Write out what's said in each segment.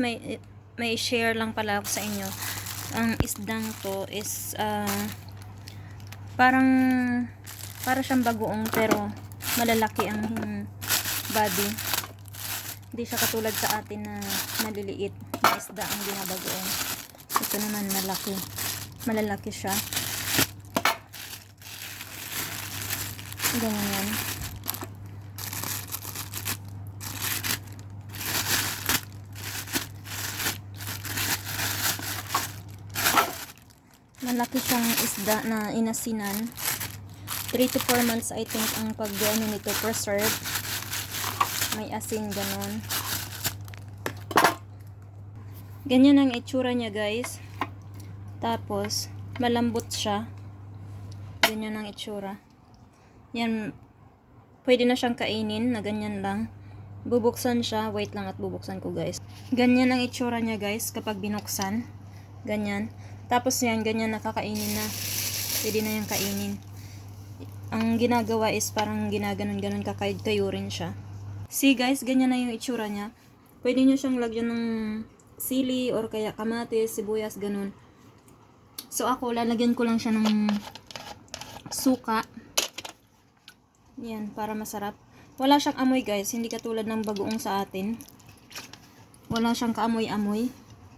may may share lang pala ako sa inyo. Ang isdang to is ah, parang para siyang bagoong pero malalaki ang body. Hindi siya katulad sa atin na maliliit na isda ang binabagoong. Ito naman malaki. Malalaki siya. Ganyan Malaki siyang isda na inasinan. 3 to 4 months I think ang pag ano nito preserve. May asin ganon. Ganyan ang itsura niya guys. Tapos malambot siya. Ganyan ang itsura. Yan pwede na siyang kainin na ganyan lang. Bubuksan siya. Wait lang at bubuksan ko guys. Ganyan ang itsura niya guys kapag binuksan. Ganyan. Tapos yan, ganyan nakakainin na. Pwede na yung kainin. Ang ginagawa is parang ginaganon-ganon kakayod-kayo rin siya. See guys, ganyan na yung itsura niya. Pwede nyo siyang lagyan ng sili or kaya kamatis, sibuyas, ganun. So ako, lalagyan ko lang siya ng suka. Yan, para masarap. Wala siyang amoy guys, hindi katulad ng bagoong sa atin. Wala siyang kaamoy-amoy.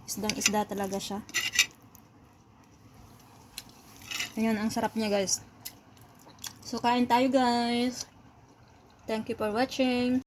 Isdang isda talaga siya. Ayan, ang sarap niya guys. So, kain tayo guys. Thank you for watching.